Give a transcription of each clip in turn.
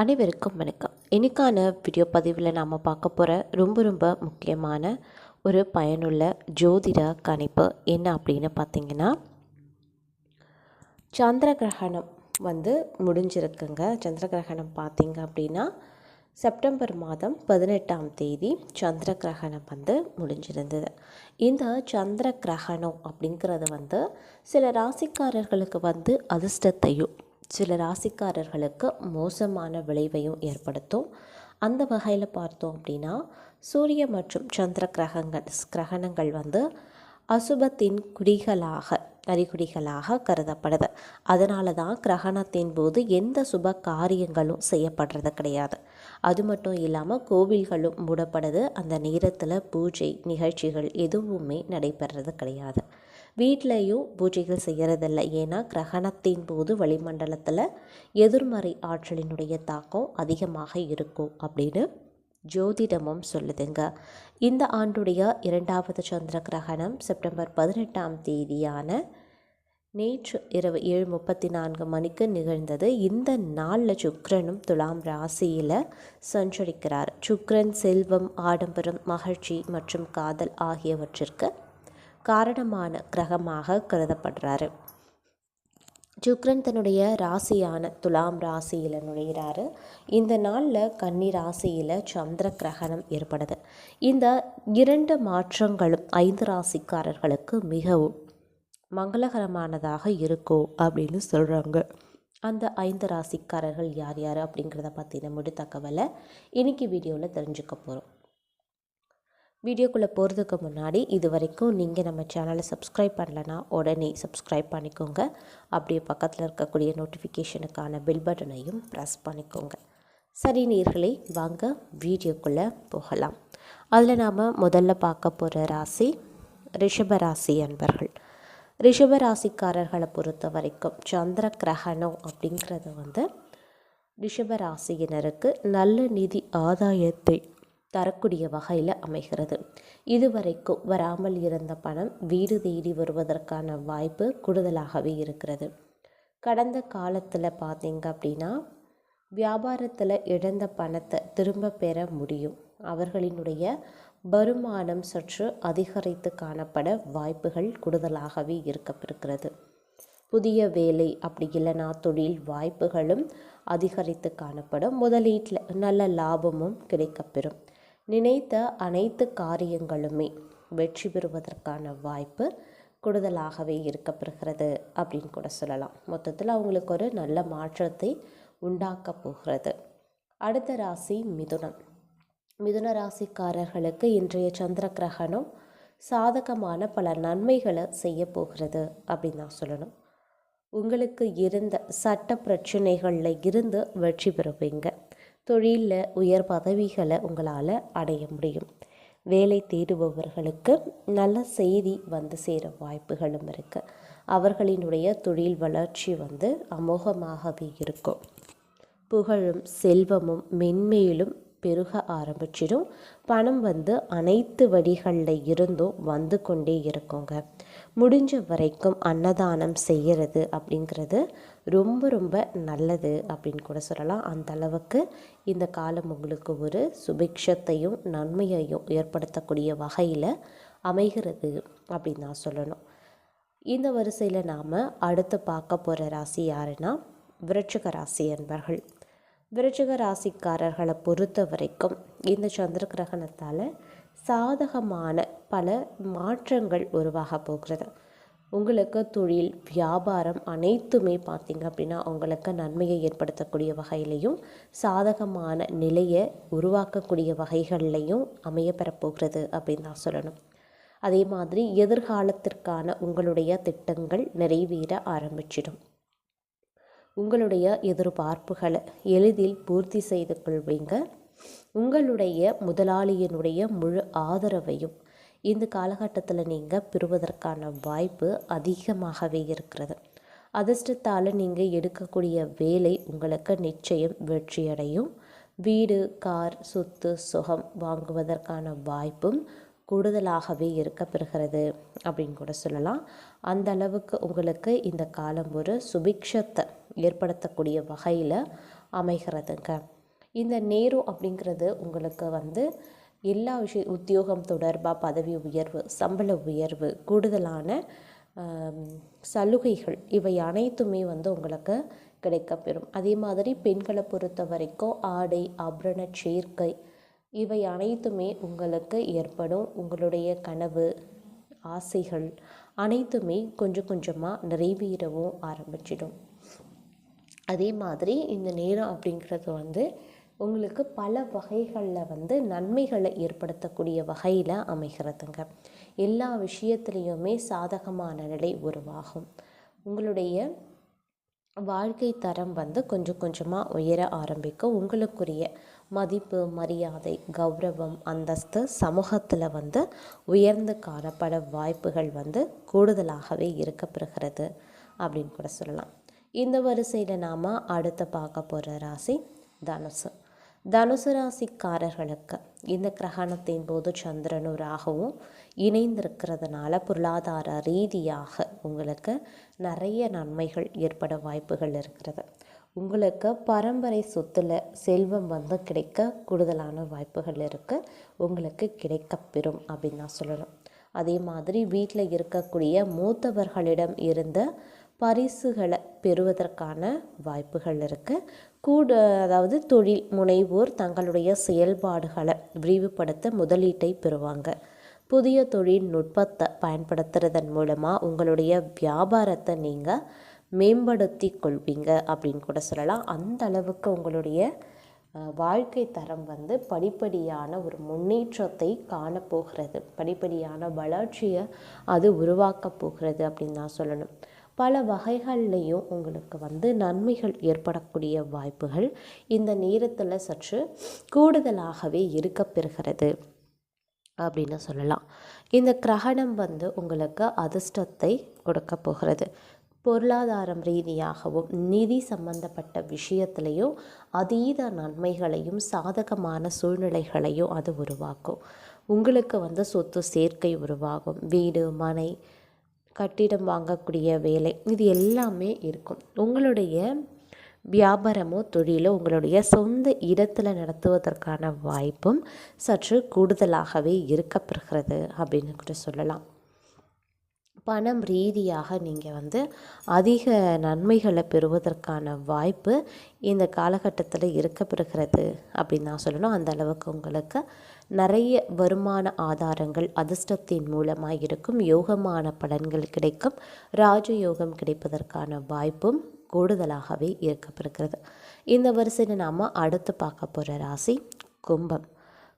அனைவருக்கும் வணக்கம். இன்றைக்கான வீடியோ பதிவில் நாம் பார்க்க போகிற ரொம்ப ரொம்ப முக்கியமான ஒரு பயனுள்ள ஜோதிட கணிப்பு என்ன அப்படின்னு பார்த்தீங்கன்னா சந்திர கிரகணம் வந்து முடிஞ்சிருக்குங்க. சந்திர கிரகணம் பார்த்தீங்க அப்படின்னா செப்டம்பர் மாதம் பதினெட்டாம் தேதி சந்திர கிரகணம் வந்து முடிஞ்சிருந்தது. இந்த சந்திர கிரகணம் அப்படிங்கிறது வந்து சில ராசிக்காரர்களுக்கு வந்து அதிர்ஷ்டத்தையும் சில ராசிக்காரர்களுக்கு மோசமான விளைவையும் ஏற்படுத்தும். அந்த வகையில் பார்த்தோம் அப்படின்னா சூரிய மற்றும் சந்திர கிரகங்கள் கிரகணங்கள் வந்து அசுபத்தின் குடிகளாக அறிகுறிகளாக கருதப்படுது. அதனால தான் கிரகணத்தின் போது எந்த சுப காரியங்களும் செய்யப்படுறது கிடையாது. அது மட்டும் இல்லாமல் கோவில்களும் மூடப்படுது. அந்த நேரத்தில் பூஜை நிகழ்ச்சிகள் எதுவுமே நடைபெறது கிடையாது. வீட்லேயும் பூஜைகள் செய்கிறதில்ல ஏன்னா கிரகணத்தின் போது வளிமண்டலத்தில் எதிர்மறை ஆற்றலினுடைய தாக்கம் அதிகமாக இருக்கும் அப்படின்னு ஜோதிடமும் சொல்லுதுங்க. இந்த ஆண்டுடைய இரண்டாவது சந்திர கிரகணம் செப்டம்பர் பதினெட்டாம் தேதியான நேற்று இரவு ஏழு முப்பத்தி நான்கு மணிக்கு நிகழ்ந்தது. இந்த நாளில் சுக்ரனும் துலாம் ராசியில் சஞ்சரிக்கிறார். சுக்ரன் செல்வம் ஆடம்பரம் மகிழ்ச்சி மற்றும் காதல் ஆகியவற்றிற்கு காரணமான கிரகமாக கருதப்படுறாரு. சுக்ரன் தன்னுடைய ராசியான துலாம் ராசியில் நுழைகிறாரு இந்த நாளில் கன்னி ராசியில் சந்திர கிரகணம் ஏற்படுது. இந்த இரண்டு மாற்றங்களும் ஐந்து ராசிக்காரர்களுக்கு மிகவும் மங்களகரமானதாக இருக்கும் அப்படின்னு சொல்கிறாங்க அந்த ஐந்து ராசிக்காரர்கள் யார் யார் அப்படிங்கிறத பற்றின முழு தகவலை இன்றைக்கி வீடியோவில் தெரிஞ்சுக்க போகிறோம் வீடியோக்குள்ளே போகிறதுக்கு முன்னாடி இது வரைக்கும் நீங்கள் நம்ம சேனலை சப்ஸ்கிரைப் பண்ணலன்னா உடனே சப்ஸ்கிரைப் பண்ணிக்கோங்க. அப்படியே பக்கத்தில் இருக்கக்கூடிய நோட்டிஃபிகேஷனுக்கான பெல் பட்டனையும் ப்ரெஸ் பண்ணிக்கோங்க. சரி நீர்களை வாங்க வீடியோக்குள்ளே போகலாம். அதில் நாம் முதல்ல பார்க்க போகிற ராசி ரிஷபராசி அன்பர்கள். ரிஷபராசிக்காரர்களை பொறுத்த வரைக்கும் சந்திர கிரகணம் அப்படிங்கிறது வந்து ரிஷபராசியினருக்கு நல்ல நிதி ஆதாயத்தை தரக்கூடிய வகையில் அமைகிறது. இதுவரைக்கும் வராமல் இருந்த பணம் வீடு தேடி வருவதற்கான வாய்ப்பு கூடுதலாகவே இருக்கிறது. கடந்த காலத்தில் பார்த்தீங்க அப்படின்னா வியாபாரத்தில் இழந்த பணத்தை திரும்ப பெற முடியும். அவர்களினுடைய வருமானம் சற்று அதிகரித்து காணப்பட வாய்ப்புகள் கூடுதலாகவே இருக்கப்படுகிறது புதிய வேலை அப்படி இல்லைனா தொழில் வாய்ப்புகளும் அதிகரித்து காணப்படும். முதலீட்டில் நல்ல லாபமும் கிடைக்கப்பெறும். நினைத்த அனைத்து காரியங்களுமே வெற்றி பெறுவதற்கான வாய்ப்பு கூடுதலாகவே இருக்கப்பெறுகிறது அப்படின்னு கூட சொல்லலாம். மொத்தத்தில் அவங்களுக்கு ஒரு நல்ல மாற்றத்தை உண்டாக்க போகிறது. அடுத்த ராசி மிதுனம். மிதுன ராசிக்காரர்களுக்கு இன்றைய சந்திர கிரகணம் சாதகமான பல நன்மைகளை செய்ய போகிறது அப்படின்னு தான் சொல்லணும். உங்களுக்கு இருந்த சட்ட பிரச்சனைகளில் இருந்து வெற்றி பெறுவீங்க. தொழிலில் உயர் பதவிகளை உங்களால் அடைய முடியும். வேலை தேடுபவர்களுக்கு நல்ல செய்தி வந்து சேர வாய்ப்புகளும் இருக்குது அவர்களினுடைய தொழில் வளர்ச்சி வந்து அமோகமாகவே இருக்கும். புகழும் செல்வமும் மென்மேலும் பெருக ஆரம்பிச்சிடும். பணம் வந்து அனைத்து வழிகளில் இருந்தும் வந்து கொண்டே இருக்குங்க. முடிஞ்ச வரைக்கும் அன்னதானம் செய்கிறது அப்படிங்கிறது ரொம்ப ரொம்ப நல்லது அப்படின்னு கூட சொல்லலாம். அந்த அளவுக்கு இந்த காலம் உங்களுக்கு ஒரு சுபிக்ஷத்தையும் நன்மையையும் ஏற்படுத்தக்கூடிய வகையில் அமைகிறது அப்படின்னு தான் சொல்லணும். இந்த வரிசையில் நாம் அடுத்து பார்க்க போகிற ராசி யாருன்னா விருட்சிக ராசி என்பர்கள் விருட்சிக ராசிக்காரர்களை பொறுத்த வரைக்கும் இந்த சந்திர கிரகணத்தால் சாதகமான பல மாற்றங்கள் உருவாக போகிறது. உங்களுக்கு தொழில் வியாபாரம் அனைத்துமே பார்த்திங்க அப்படின்னா உங்களுக்கு நன்மையை ஏற்படுத்தக்கூடிய வகையிலையும் சாதகமான நிலையை உருவாக்கக்கூடிய வகைகள்லையும் அமையப்பெறப்போகிறது அப்படின்னு தான் சொல்லணும். அதே மாதிரி எதிர்காலத்திற்கான உங்களுடைய திட்டங்கள் நிறைவேற ஆரம்பிச்சிடும். உங்களுடைய எதிர்பார்ப்புகளை எளிதில் பூர்த்தி செய்து கொள்வீங்க. உங்களுடைய முதலாளியினுடைய முழு ஆதரவையும் இந்த காலகட்டத்தில் நீங்கள் பெறுவதற்கான வாய்ப்பு அதிகமாகவே இருக்கிறது. அதிர்ஷ்டத்தால் நீங்கள் எடுக்கக்கூடிய வேலை உங்களுக்கு நிச்சயம் வெற்றியடையும். வீடு கார் சொத்து சுகம் வாங்குவதற்கான வாய்ப்பும் கூடுதலாகவே இருக்க பெறுகிறது அப்படின்னு கூட சொல்லலாம். அந்த அளவுக்கு உங்களுக்கு இந்த காலம் ஒரு சுபிக்ஷத்தை ஏற்படுத்தக்கூடிய வகையில் அமைகிறதுங்க. இந்த நேரம் அப்படிங்கிறது உங்களுக்கு வந்து எல்லா விஷய உத்தியோகம் தொடர்பாக பதவி உயர்வு சம்பள உயர்வு கூடுதலான சலுகைகள் இவை அனைத்துமே வந்து உங்களுக்கு கிடைக்கப்பெறும் அதே மாதிரி பெண்களை பொறுத்த வரைக்கும் ஆடை ஆபரண சேர்க்கை இவை அனைத்துமே உங்களுக்கு ஏற்படும். உங்களுடைய கனவு ஆசைகள் அனைத்துமே கொஞ்சம் கொஞ்சமாக நிறைவேறவும் ஆரம்பிச்சிடும். அதே மாதிரி இந்த நேரம் அப்படிங்கிறது வந்து உங்களுக்கு பல வகைகளில் வந்து நன்மைகளை ஏற்படுத்தக்கூடிய வகையில் அமைகிறதுங்க. எல்லா விஷயத்துலேயுமே சாதகமான நிலை உருவாகும். உங்களுடைய வாழ்க்கை தரம் வந்து கொஞ்சம் கொஞ்சமாக உயர ஆரம்பிக்கும் உங்களுக்குரிய மதிப்பு மரியாதை கௌரவம் அந்தஸ்து சமூகத்தில் வந்து உயர்ந்து காணப்பட வாய்ப்புகள் வந்து கூடுதலாகவே இருக்கப்பெறுகிறது அப்படின்னு கூட சொல்லலாம். இந்த வரிசையில் நாம் அடுத்து பார்க்க போகிற ராசி தனுசு. தனுசு ராசிக்காரர்களுக்கு இந்த கிரகணத்தின் போது சந்திரனும் ராகவும் இணைந்திருக்கிறதுனால பொருளாதார ரீதியாக உங்களுக்கு நிறைய நன்மைகள் ஏற்பட வாய்ப்புகள் இருக்கிறது. உங்களுக்கு பரம்பரை சொத்தில் செல்வம் வந்து கிடைக்க கூடுதலான வாய்ப்புகள் இருக்குது உங்களுக்கு கிடைக்கப்பெறும் அப்படின்னு நான் சொல்லணும். அதே மாதிரி வீட்டில் இருக்கக்கூடிய மூத்தவர்களிடம் இருந்த பரிசுகளை பெறுவதற்கான வாய்ப்புகள் இருக்குது கூட அதாவது தொழில் முனைவோர் தங்களுடைய செயல்பாடுகளை விரிவுபடுத்த முதலீட்டை பெறுவாங்க. புதிய தொழில்நுட்பத்தை பயன்படுத்துறதன் மூலமாக உங்களுடைய வியாபாரத்தை நீங்கள் மேம்படுத்தி கொள்வீங்க அப்படின்னு கூட சொல்லலாம். அந்த அளவுக்கு உங்களுடைய வாழ்க்கை தரம் வந்து படிப்படியான ஒரு முன்னேற்றத்தை காணப்போகிறது. படிப்படியான வளர்ச்சியை அது உருவாக்கப் போகிறது அப்படின்னு நான் சொல்லணும். பல வகைகள்லேயும் உங்களுக்கு வந்து நன்மைகள் ஏற்படக்கூடிய வாய்ப்புகள் இந்த நேரத்தில் சற்று கூடுதலாகவே இருக்கப்பெறுகிறது அப்படின்னு சொல்லலாம். இந்த கிரகணம் வந்து உங்களுக்கு அதிர்ஷ்டத்தை கொடுக்க போகிறது. பொருளாதாரம் ரீதியாகவும் நிதி சம்பந்தப்பட்ட விஷயத்திலையும் அதீத நன்மைகளையும் சாதகமான சூழ்நிலைகளையும் அது உருவாக்கும். உங்களுக்கு வந்து சொத்து சேர்க்கை உருவாகும். வீடு மனை கட்டிடம் வாங்கக்கூடிய வேலை. இது எல்லாமே இருக்கும். உங்களுடைய வியாபாரமோ தொழிலோ உங்களுடைய சொந்த இடத்துல நடத்துவதற்கான வாய்ப்பும் சற்று கூடுதலாகவே இருக்கப்படுகிறது அப்படின்னு கூட சொல்லலாம். பணம் ரீதியாக நீங்கள் வந்து அதிக நன்மைகளை பெறுவதற்கான வாய்ப்பு இந்த காலகட்டத்தில் இருக்கப்பெறுகிறது அப்படின்னு நான் சொல்லணும். அந்த அளவுக்கு உங்களுக்கு நிறைய வருமான ஆதாரங்கள் அதிர்ஷ்டத்தின் மூலமாக இருக்கும். யோகமான பலன்கள் கிடைக்கும். ராஜயோகம் கிடைப்பதற்கான வாய்ப்பும் கூடுதலாகவே இருக்கப்படுகிறது இந்த வரிசையில் நாம் அடுத்து பார்க்க போகிற ராசி கும்பம்.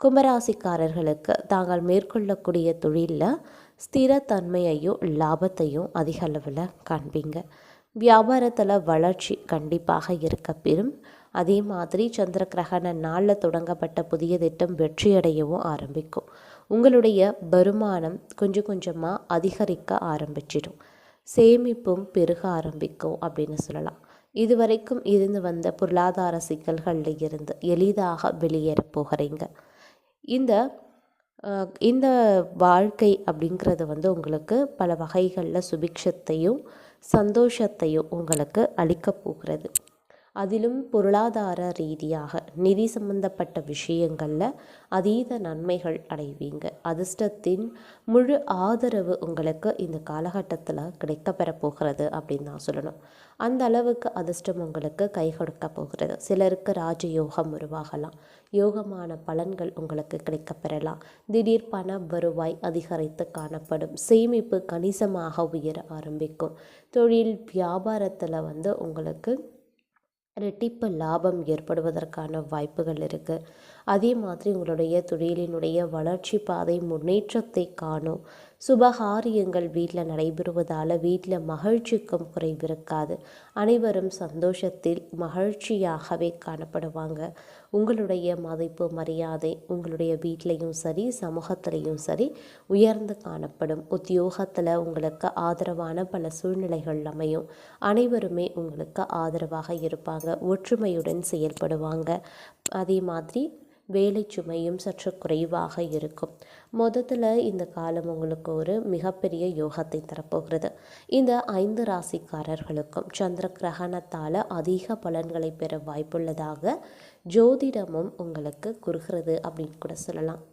கும்பராசிக்காரர்களுக்கு தாங்கள் மேற்கொள்ளக்கூடிய தொழிலில் ஸ்திரத்தன்மையையும் லாபத்தையும் அதிக அளவில் காண்பீங்க. வியாபாரத்தில் வளர்ச்சி கண்டிப்பாக இருக்க பெறும். அதே மாதிரி சந்திர கிரகண நாளில் தொடங்கப்பட்ட புதிய திட்டம் வெற்றியடையவும் ஆரம்பிக்கும். உங்களுடைய வருமானம் கொஞ்சம் கொஞ்சமாக அதிகரிக்க ஆரம்பிச்சிடும். சேமிப்பும் பெருக ஆரம்பிக்கும் அப்படின்னு சொல்லலாம். இதுவரைக்கும் இருந்து வந்த பொருளாதார சிக்கல்களில் இருந்து எளிதாக வெளியேற போகிறீங்க. இந்த இந்த வாழ்க்கை அப்படிங்கிறது வந்து உங்களுக்கு பல வகைகளில் சுபிக்ஷத்தையும் சந்தோஷத்தையும் உங்களுக்கு அளிக்கப் போகிறது. அதிலும் பொருளாதார ரீதியாக நிதி சம்பந்தப்பட்ட விஷயங்களில் அதீத நன்மைகள் அடைவீங்க. அதிர்ஷ்டத்தின் முழு ஆதரவு உங்களுக்கு இந்த காலகட்டத்தில் கிடைக்கப்பெற போகிறது அப்படின்னு தான் சொல்லணும். அந்த அளவுக்கு அதிர்ஷ்டம் உங்களுக்கு கை கொடுக்க போகிறது. சிலருக்கு ராஜயோகம் உருவாகலாம். யோகமான பலன்கள் உங்களுக்கு கிடைக்கப்பெறலாம் திடீர் பண வருவாய் அதிகரித்து காணப்படும். சேமிப்பு கணிசமாக உயர ஆரம்பிக்கும். தொழில் வியாபாரத்தில் வந்து உங்களுக்கு ரெட்டிப்பு லாபம் ஏற்படுவதற்கான வாய்ப்புகள் இருக்குது அதே மாதிரி உங்களுடைய தொழிலினுடைய வளர்ச்சி பாதை முன்னேற்றத்தை காணும். சுபகாரியங்கள் வீட்டில் நடைபெறுவதால் வீட்டில் மகிழ்ச்சிக்கும் குறைவிருக்காது. அனைவரும் சந்தோஷத்தில் மகிழ்ச்சியாகவே காணப்படுவாங்க. உங்களுடைய மதிப்பு மரியாதை உங்களுடைய வீட்லேயும் சரி சமூகத்திலையும் சரி உயர்ந்து காணப்படும். உத்தியோகத்தில் உங்களுக்கு ஆதரவான பல சூழ்நிலைகள் அமையும். அனைவருமே உங்களுக்கு ஆதரவாக இருப்பாங்க. ஒற்றுமையுடன் செயல்படுவாங்க. அதே மாதிரி வேலை சுமையும் சற்று குறைவாக இருக்கும். மொத்தத்தில் இந்த காலம் உங்களுக்கு ஒரு மிகப்பெரிய யோகத்தை தரப்போகிறது. இந்த ஐந்து ராசிக்காரர்களுக்கும் சந்திர கிரகணத்தால் அதிக பலன்களை பெற வாய்ப்புள்ளதாக ஜோதிடமும் உங்களுக்கு குறுகிறது அப்படின்னு கூட சொல்லலாம்.